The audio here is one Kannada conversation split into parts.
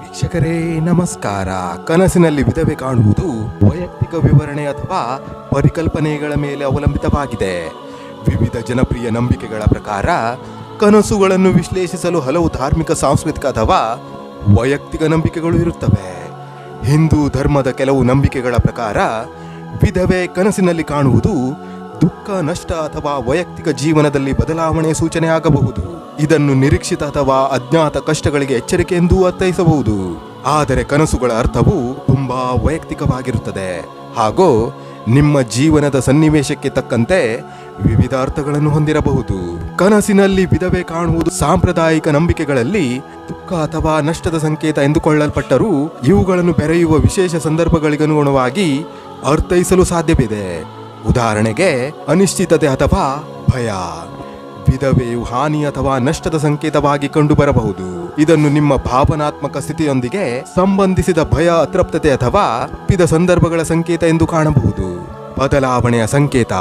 ವೀಕ್ಷಕರೇ, ನಮಸ್ಕಾರ. ಕನಸಿನಲ್ಲಿ ವಿಧವೆ ಕಾಣುವುದು ವೈಯಕ್ತಿಕ ವಿವರಣೆ ಅಥವಾ ಪರಿಕಲ್ಪನೆಗಳ ಮೇಲೆ ಅವಲಂಬಿತವಾಗಿದೆ. ವಿವಿಧ ಜನಪ್ರಿಯ ನಂಬಿಕೆಗಳ ಪ್ರಕಾರ, ಕನಸುಗಳನ್ನು ವಿಶ್ಲೇಷಿಸಲು ಹಲವು ಧಾರ್ಮಿಕ, ಸಾಂಸ್ಕೃತಿಕ ಅಥವಾ ವೈಯಕ್ತಿಕ ನಂಬಿಕೆಗಳು ಇರುತ್ತವೆ. ಹಿಂದೂ ಧರ್ಮದ ಕೆಲವು ನಂಬಿಕೆಗಳ ಪ್ರಕಾರ, ವಿಧವೆ ಕನಸಿನಲ್ಲಿ ಕಾಣುವುದು ದುಃಖ, ನಷ್ಟ ಅಥವಾ ವೈಯಕ್ತಿಕ ಜೀವನದಲ್ಲಿ ಬದಲಾವಣೆ ಸೂಚನೆ ಆಗಬಹುದು ಇದನ್ನು ನಿರೀಕ್ಷಿತ ಅಥವಾ ಅಜ್ಞಾತ ಕಷ್ಟಗಳಿಗೆ ಎಚ್ಚರಿಕೆ ಎಂದೂ ಅರ್ಥೈಸಬಹುದು. ಆದರೆ ಕನಸುಗಳ ಅರ್ಥವು ತುಂಬಾ ವೈಯಕ್ತಿಕವಾಗಿರುತ್ತದೆ. ಹಾಗೂ ನಿಮ್ಮ ಜೀವನದ ಸನ್ನಿವೇಶಕ್ಕೆ ತಕ್ಕಂತೆ ವಿವಿಧ ಅರ್ಥಗಳನ್ನು ಹೊಂದಿರಬಹುದು. ಕನಸಿನಲ್ಲಿ ವಿಧವೇ ಕಾಣುವುದು ಸಾಂಪ್ರದಾಯಿಕ ನಂಬಿಕೆಗಳಲ್ಲಿ ದುಃಖ ಅಥವಾ ನಷ್ಟದ ಸಂಕೇತ ಎಂದುಕೊಳ್ಳಲ್ಪಟ್ಟರೂ ಇವುಗಳನ್ನು ಬೆರೆಯುವ ವಿಶೇಷ ಸಂದರ್ಭಗಳಿಗನುಗುಣವಾಗಿ ಅರ್ಥೈಸಲು ಸಾಧ್ಯವಿದೆ. ಉದಾಹರಣೆಗೆ ಅನಿಶ್ಚಿತತೆ ಅಥವಾ ಭಯ. ವಿಧವೆಯು ಹಾನಿ ಅಥವಾ ನಷ್ಟದ ಸಂಕೇತವಾಗಿ ಕಂಡುಬರಬಹುದು. ಇದನ್ನು ನಿಮ್ಮ ಭಾವನಾತ್ಮಕ ಸ್ಥಿತಿಯೊಂದಿಗೆ ಸಂಬಂಧಿಸಿದ ಭಯ, ಅತೃಪ್ತತೆ ಅಥವಾ ಪಿದ ಸಂದರ್ಭಗಳ ಸಂಕೇತ ಎಂದು ಕಾಣಬಹುದು. ಬದಲಾವಣೆಯ ಸಂಕೇತ.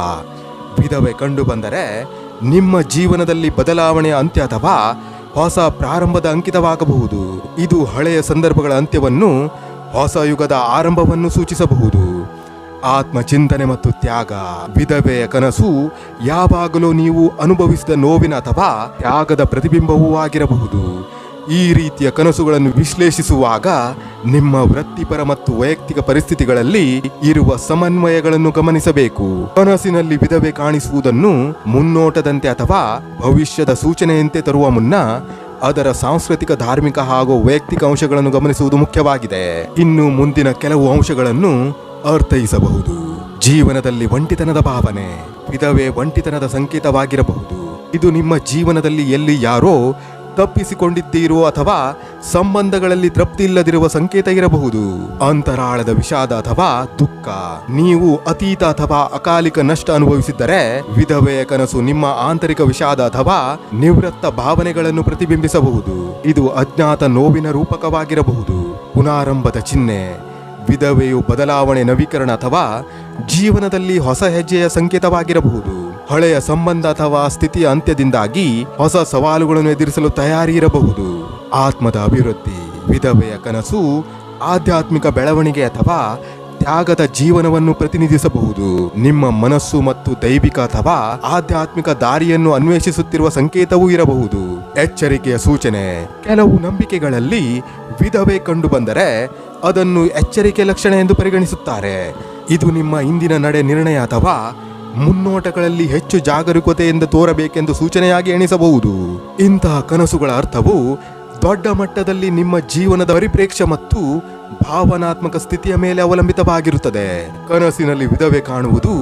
ವಿಧವೆ ಕಂಡುಬಂದರೆ ನಿಮ್ಮ ಜೀವನದಲ್ಲಿ ಬದಲಾವಣೆಯ ಅಂತ್ಯ ಅಥವಾ ಹೊಸ ಪ್ರಾರಂಭದ ಅಂಕಿತವಾಗಬಹುದು. ಇದು ಹಳೆಯ ಸಂದರ್ಭಗಳ ಅಂತ್ಯವನ್ನು ಹೊಸ ಯುಗದ ಆರಂಭವನ್ನು ಸೂಚಿಸಬಹುದು. ಆತ್ಮಚಿಂತನೆ ಮತ್ತು ತ್ಯಾಗ, ವಿಧವೆಯ ಕನಸು ಯಾವಾಗಲೂ ನೀವು ಅನುಭವಿಸಿದ ನೋವಿನ ಅಥವಾ ತ್ಯಾಗದ ಪ್ರತಿಬಿಂಬವೂ ಆಗಿರಬಹುದು. ಈ ರೀತಿಯ ಕನಸುಗಳನ್ನು ವಿಶ್ಲೇಷಿಸುವಾಗ ನಿಮ್ಮ ವೃತ್ತಿಪರ ಮತ್ತು ವೈಯಕ್ತಿಕ ಪರಿಸ್ಥಿತಿಗಳಲ್ಲಿ ಇರುವ ಸಮನ್ವಯಗಳನ್ನು ಗಮನಿಸಬೇಕು. ಕನಸಿನಲ್ಲಿ ವಿಧವೆ ಕಾಣಿಸುವುದನ್ನು ಮುನ್ನೋಟದಂತೆ ಅಥವಾ ಭವಿಷ್ಯದ ಸೂಚನೆಯಂತೆ ತರುವ ಮುನ್ನ ಅದರ ಸಾಂಸ್ಕೃತಿಕ, ಧಾರ್ಮಿಕ ಹಾಗೂ ವೈಯಕ್ತಿಕ ಅಂಶಗಳನ್ನು ಗಮನಿಸುವುದು ಮುಖ್ಯವಾಗಿದೆ. ಇನ್ನು ಮುಂದಿನ ಕೆಲವು ಅಂಶಗಳನ್ನು ಅರ್ಥೈಸಬಹುದು. ಜೀವನದಲ್ಲಿ ಒಂಟಿತನದ ಭಾವನೆ, ಇದವೇ ಒಂಟಿತನದ ಸಂಕೇತವಾಗಿರಬಹುದು. ಇದು ನಿಮ್ಮ ಜೀವನದಲ್ಲಿ ಎಲ್ಲಿ ಯಾರೋ ತಪ್ಪಿಸಿಕೊಂಡಿದ್ದೀರೋ ಅಥವಾ ಸಂಬಂಧಗಳಲ್ಲಿ ತೃಪ್ತಿ ಇಲ್ಲದಿರುವ ಸಂಕೇತ ಇರಬಹುದು. ಅಂತರಾಳದ ವಿಷಾದ ಅಥವಾ ದುಃಖ. ನೀವು ಅತೀತ ಅಥವಾ ಅಕಾಲಿಕ ನಷ್ಟ ಅನುಭವಿಸಿದ್ದರೆ ವಿಧವೆಯ ಕನಸು ನಿಮ್ಮ ಆಂತರಿಕ ವಿಷಾದ ಅಥವಾ ನಿವೃತ್ತ ಭಾವನೆಗಳನ್ನು ಪ್ರತಿಬಿಂಬಿಸಬಹುದು. ಇದು ಅಜ್ಞಾತ ನೋವಿನ ರೂಪಕವಾಗಿರಬಹುದು. ಪುನಾರಂಭದ ಚಿಹ್ನೆ ವಿಧವೆಯು ಬದಲಾವಣೆ, ನವೀಕರಣ ಅಥವಾ ಜೀವನದಲ್ಲಿ ಹೊಸ ಹೆಜ್ಜೆಯ ಸಂಕೇತವಾಗಿರಬಹುದು. ಹಳೆಯ ಸಂಬಂಧ ಅಥವಾ ಸ್ಥಿತಿಯ ಅಂತ್ಯದಿಂದಾಗಿ ಹೊಸ ಸವಾಲುಗಳನ್ನು ಎದುರಿಸಲು ತಯಾರಿ ಇರಬಹುದು. ಆತ್ಮದ ಅಭಿವೃದ್ಧಿ, ವಿಧವೆಯ ಕನಸು, ಆಧ್ಯಾತ್ಮಿಕ ಬೆಳವಣಿಗೆ ಅಥವಾ ತ್ಯಾಗದ ಜೀವನವನ್ನು ಪ್ರತಿನಿಧಿಸಬಹುದು. ನಿಮ್ಮ ಮನಸ್ಸು ಮತ್ತು ದೈವಿಕ ಅಥವಾ ಆಧ್ಯಾತ್ಮಿಕ ದಾರಿಯನ್ನು ಅನ್ವೇಷಿಸುತ್ತಿರುವ ಸಂಕೇತವೂ ಇರಬಹುದು. ಎಚ್ಚರಿಕೆಯ ಸೂಚನೆ. ಕೆಲವು ನಂಬಿಕೆಗಳಲ್ಲಿ ವಿಧವೆ ಕಂಡುಬಂದರೆ ಅದನ್ನು ಎಚ್ಚರಿಕೆ ಲಕ್ಷಣ ಎಂದು ಪರಿಗಣಿಸುತ್ತಾರೆ. ಇದು ನಿಮ್ಮ ಇಂದಿನ ನಡೆ ನಿರ್ಣಯ ಅಥವಾ ಮುನ್ನೋಟಗಳಲ್ಲಿ ಹೆಚ್ಚು ಜಾಗರೂಕತೆಯಿಂದ ತೋರಬೇಕೆಂದು ಸೂಚನೆಯಾಗಿ ಎಣಿಸಬಹುದು. ಇಂತಹ ಕನಸುಗಳ ಅರ್ಥವು ದೊಡ್ಡ ಮಟ್ಟದಲ್ಲಿ ನಿಮ್ಮ ಜೀವನದ ಪರಿಪ್ರೇಕ್ಷ್ಯ ಮತ್ತು ಭಾವನಾತ್ಮಕ ಸ್ಥಿತಿಯ ಮೇಲೆ ಅವಲಂಬಿತವಾಗಿರುತ್ತದೆ. ಕನಸಿನಲ್ಲಿ ವಿಧವೆ ಕಾಣುವುದು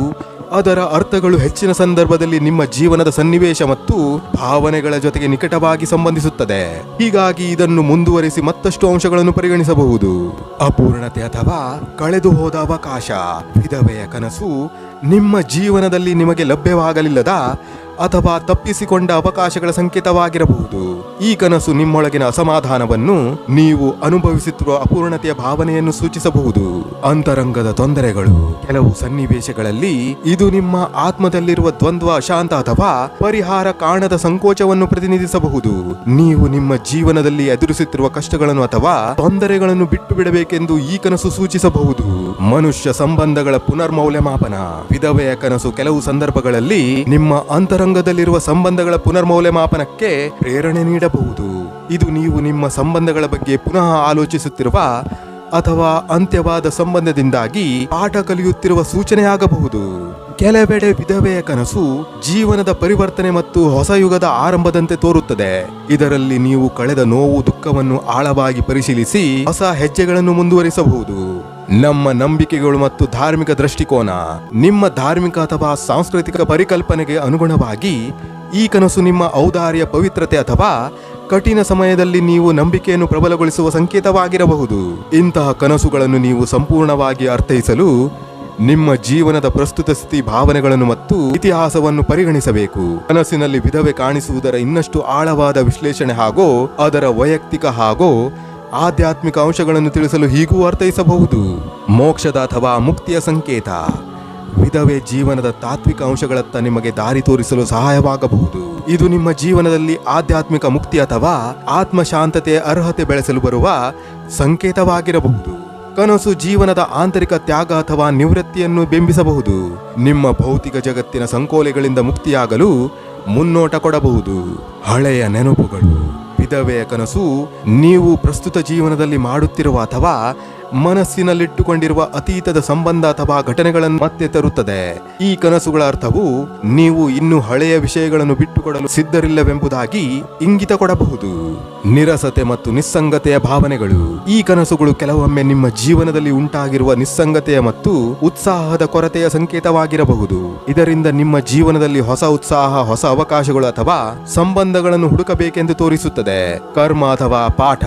ಅದರ ಅರ್ಥಗಳು ಹೆಚ್ಚಿನ ಸಂದರ್ಭದಲ್ಲಿ ನಿಮ್ಮ ಜೀವನದ ಸನ್ನಿವೇಶ ಮತ್ತು ಭಾವನೆಗಳ ಜೊತೆಗೆ ನಿಕಟವಾಗಿ ಸಂಬಂಧಿಸುತ್ತದೆ. ಹೀಗಾಗಿ ಇದನ್ನು ಮುಂದುವರಿಸಿ ಮತ್ತಷ್ಟು ಅಂಶಗಳನ್ನು ಪರಿಗಣಿಸಬಹುದು. ಅಪೂರ್ಣತೆ ಅಥವಾ ಕಳೆದು ಹೋದ ಅವಕಾಶ, ವಿಧವೆಯ ಕನಸು ನಿಮ್ಮ ಜೀವನದಲ್ಲಿ ನಿಮಗೆ ಲಭ್ಯವಾಗಲಿಲ್ಲದ ಅಥವಾ ತಪ್ಪಿಸಿಕೊಂಡ ಅವಕಾಶಗಳ ಸಂಕೇತವಾಗಿರಬಹುದು. ಈ ಕನಸು ನಿಮ್ಮೊಳಗಿನ ಅಸಮಾಧಾನವನ್ನು ನೀವು ಅನುಭವಿಸುತ್ತಿರುವ ಅಪೂರ್ಣತೆಯ ಭಾವನೆಯನ್ನು ಸೂಚಿಸಬಹುದು. ಅಂತರಂಗದ ತೊಂದರೆಗಳು. ಕೆಲವು ಸನ್ನಿವೇಶಗಳಲ್ಲಿ ಇದು ನಿಮ್ಮ ಆತ್ಮದಲ್ಲಿರುವ ದ್ವಂದ್ವ, ಅಶಾಂತ ಅಥವಾ ಪರಿಹಾರ ಕಾಣದ ಸಂಕೋಚವನ್ನು ಪ್ರತಿನಿಧಿಸಬಹುದು. ನೀವು ನಿಮ್ಮ ಜೀವನದಲ್ಲಿ ಎದುರಿಸುತ್ತಿರುವ ಕಷ್ಟಗಳನ್ನು ಅಥವಾ ತೊಂದರೆಗಳನ್ನು ಬಿಟ್ಟು ಬಿಡಬೇಕೆಂದು ಈ ಕನಸು ಸೂಚಿಸಬಹುದು. ಮನುಷ್ಯ ಸಂಬಂಧಗಳ ಪುನರ್ಮೌಲ್ಯಮಾಪನ. ವಿಧವೆಯ ಕನಸು ಕೆಲವು ಸಂದರ್ಭಗಳಲ್ಲಿ ನಿಮ್ಮ ಅಂತರಂಗದಲ್ಲಿರುವ ಸಂಬಂಧಗಳ ಪುನರ್ಮೌಲ್ಯಮಾಪನಕ್ಕೆ ಪ್ರೇರಣೆ ನೀಡಬಹುದು. ಇದು ನೀವು ನಿಮ್ಮ ಸಂಬಂಧಗಳ ಬಗ್ಗೆ ಪುನಃ ಆಲೋಚಿಸುತ್ತಿರುವ ಅಥವಾ ಅಂತ್ಯವಾದ ಸಂಬಂಧದಿಂದಾಗಿ ಪಾಠ ಕಲಿಯುತ್ತಿರುವ ಸೂಚನೆಯಾಗಬಹುದು. ಕೆಲವೆಡೆ ವಿಧವೆಯ ಕನಸು ಜೀವನದ ಪರಿವರ್ತನೆ ಮತ್ತು ಹೊಸ ಯುಗದ ಆರಂಭದಂತೆ ತೋರುತ್ತದೆ. ಇದರಲ್ಲಿ ನೀವು ಕಳೆದ ನೋವು, ದುಃಖವನ್ನು ಆಳವಾಗಿ ಪರಿಶೀಲಿಸಿ ಹೊಸ ಹೆಜ್ಜೆಗಳನ್ನು ಮುಂದುವರಿಸಬಹುದು. ನಮ್ಮ ನಂಬಿಕೆಗಳು ಮತ್ತು ಧಾರ್ಮಿಕ ದೃಷ್ಟಿಕೋನ ನಿಮ್ಮ ಧಾರ್ಮಿಕ ಅಥವಾ ಸಾಂಸ್ಕೃತಿಕ ಪರಿಕಲ್ಪನೆಗೆ ಅನುಗುಣವಾಗಿ ಈ ಕನಸು ನಿಮ್ಮ ಔದಾರ್ಯ ಪವಿತ್ರತೆ ಅಥವಾ ಕಠಿಣ ಸಮಯದಲ್ಲಿ ನೀವು ನಂಬಿಕೆಯನ್ನು ಪ್ರಬಲಗೊಳಿಸುವ ಸಂಕೇತವಾಗಿರಬಹುದು. ಇಂತಹ ಕನಸುಗಳನ್ನು ನೀವು ಸಂಪೂರ್ಣವಾಗಿ ಅರ್ಥೈಸಲು ನಿಮ್ಮ ಜೀವನದ ಪ್ರಸ್ತುತ ಸ್ಥಿತಿ ಭಾವನೆಗಳನ್ನು ಮತ್ತು ಇತಿಹಾಸವನ್ನು ಪರಿಗಣಿಸಬೇಕು. ಕನಸಿನಲ್ಲಿ ವಿಧವೆ ಕಾಣಿಸುವುದರ ಇನ್ನಷ್ಟು ಆಳವಾದ ವಿಶ್ಲೇಷಣೆ ಹಾಗೂ ಅದರ ವೈಯಕ್ತಿಕ ಹಾಗೂ ಆಧ್ಯಾತ್ಮಿಕ ಅಂಶಗಳನ್ನು ತಿಳಿಸಲು ಹೀಗೂ ಅರ್ಥೈಸಬಹುದು. ಮೋಕ್ಷದ ಅಥವಾ ಮುಕ್ತಿಯ ಸಂಕೇತ. ವಿಧವೇ ಜೀವನದ ತಾತ್ವಿಕ ಅಂಶಗಳತ್ತ ನಿಮಗೆ ದಾರಿ ತೋರಿಸಲು ಸಹಾಯವಾಗಬಹುದು. ಇದು ನಿಮ್ಮ ಜೀವನದಲ್ಲಿ ಆಧ್ಯಾತ್ಮಿಕ ಮುಕ್ತಿ ಅಥವಾ ಆತ್ಮಶಾಂತತೆ ಅರ್ಹತೆ ಬೆಳೆಸಲು ಬರುವ ಸಂಕೇತವಾಗಿರಬಹುದು. ಕನಸು ಜೀವನದ ಆಂತರಿಕ ತ್ಯಾಗ ಅಥವಾ ನಿವೃತ್ತಿಯನ್ನು ಬಿಂಬಿಸಬಹುದು. ನಿಮ್ಮ ಭೌತಿಕ ಜಗತ್ತಿನ ಸಂಕೋಲೆಗಳಿಂದ ಮುಕ್ತಿಯಾಗಲು ಮುನ್ನೋಟ ಕೊಡಬಹುದು. ಹಳೆಯ ನೆನಪುಗಳು. ವಿಧವೆಯ ಕನಸು ನೀವು ಪ್ರಸ್ತುತ ಜೀವನದಲ್ಲಿ ಮಾಡುತ್ತಿರುವ ಅಥವಾ ಮನಸ್ಸಿನಲ್ಲಿಟ್ಟುಕೊಂಡಿರುವ ಅತೀತದ ಸಂಬಂಧ ಅಥವಾ ಘಟನೆಗಳನ್ನು ಮತ್ತೆ ತರುತ್ತದೆ. ಈ ಕನಸುಗಳ ಅರ್ಥವು ನೀವು ಇನ್ನು ಹಳೆಯ ವಿಷಯಗಳನ್ನು ಬಿಟ್ಟುಕೊಡಲು ಸಿದ್ಧರಿಲ್ಲವೆಂಬುದಾಗಿ ಇಂಗಿತ ಕೊಡಬಹುದು. ನಿರಸತೆ ಮತ್ತು ನಿಸ್ಸಂಗತೆಯ ಭಾವನೆಗಳು. ಈ ಕನಸುಗಳು ಕೆಲವೊಮ್ಮೆ ನಿಮ್ಮ ಜೀವನದಲ್ಲಿ ಉಂಟಾಗಿರುವ ನಿಸ್ಸಂಗತೆಯ ಮತ್ತು ಉತ್ಸಾಹದ ಕೊರತೆಯ ಸಂಕೇತವಾಗಿರಬಹುದು. ಇದರಿಂದ ನಿಮ್ಮ ಜೀವನದಲ್ಲಿ ಹೊಸ ಉತ್ಸಾಹ, ಹೊಸ ಅವಕಾಶಗಳು ಅಥವಾ ಸಂಬಂಧಗಳನ್ನು ಹುಡುಕಬೇಕೆಂದು ತೋರಿಸುತ್ತದೆ. ಕರ್ಮ ಅಥವಾ ಪಾಠ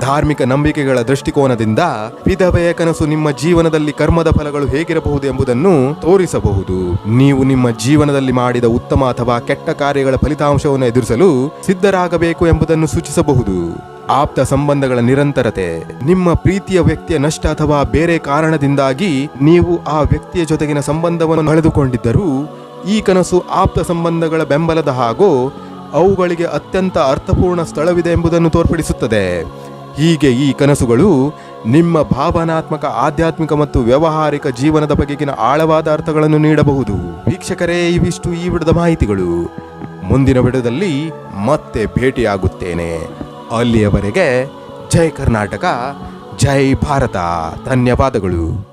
ಧಾರ್ಮಿಕ ನಂಬಿಕೆಗಳ ದೃಷ್ಟಿಕೋನದಿಂದ ವಿಧವೆಯ ಕನಸು ನಿಮ್ಮ ಜೀವನದಲ್ಲಿ ಕರ್ಮದ ಫಲಗಳು ಹೇಗಿರಬಹುದು ಎಂಬುದನ್ನು ತೋರಿಸಬಹುದು. ನೀವು ನಿಮ್ಮ ಜೀವನದಲ್ಲಿ ಮಾಡಿದ ಉತ್ತಮ ಅಥವಾ ಕೆಟ್ಟ ಕಾರ್ಯಗಳ ಫಲಿತಾಂಶವನ್ನು ಎದುರಿಸಲು ಸಿದ್ಧರಾಗಬೇಕು ಎಂಬುದನ್ನು ಸೂಚಿಸಬಹುದು. ಆಪ್ತ ಸಂಬಂಧಗಳ ನಿರಂತರತೆ, ನಿಮ್ಮ ಪ್ರೀತಿಯ ವ್ಯಕ್ತಿಯ ನಷ್ಟ ಅಥವಾ ಬೇರೆ ಕಾರಣದಿಂದಾಗಿ ನೀವು ಆ ವ್ಯಕ್ತಿಯ ಜೊತೆಗಿನ ಸಂಬಂಧವನ್ನು ಕಳೆದುಕೊಂಡಿದ್ದರೂ, ಈ ಕನಸು ಆಪ್ತ ಸಂಬಂಧಗಳ ಬೆಂಬಲದ ಹಾಗೂ ಅವುಗಳಿಗೆ ಅತ್ಯಂತ ಅರ್ಥಪೂರ್ಣ ಸ್ಥಳವಿದೆ ಎಂಬುದನ್ನು ತೋರ್ಪಡಿಸುತ್ತದೆ. ಹೀಗೆ ಈ ಕನಸುಗಳು ನಿಮ್ಮ ಭಾವನಾತ್ಮಕ, ಆಧ್ಯಾತ್ಮಿಕ ಮತ್ತು ವ್ಯಾವಹಾರಿಕ ಜೀವನದ ಬಗೆಗಿನ ಆಳವಾದ ಅರ್ಥಗಳನ್ನು ನೀಡಬಹುದು. ವೀಕ್ಷಕರೇ, ಇವಿಷ್ಟು ಈ ವಿಡದ ಮಾಹಿತಿಗಳು. ಮುಂದಿನ ವಿಡದಲ್ಲಿ ಮತ್ತೆ ಭೇಟಿಯಾಗುತ್ತೇನೆ. ಅಲ್ಲಿಯವರೆಗೆ ಜೈ ಕರ್ನಾಟಕ, ಜೈ ಭಾರತ. ಧನ್ಯವಾದಗಳು.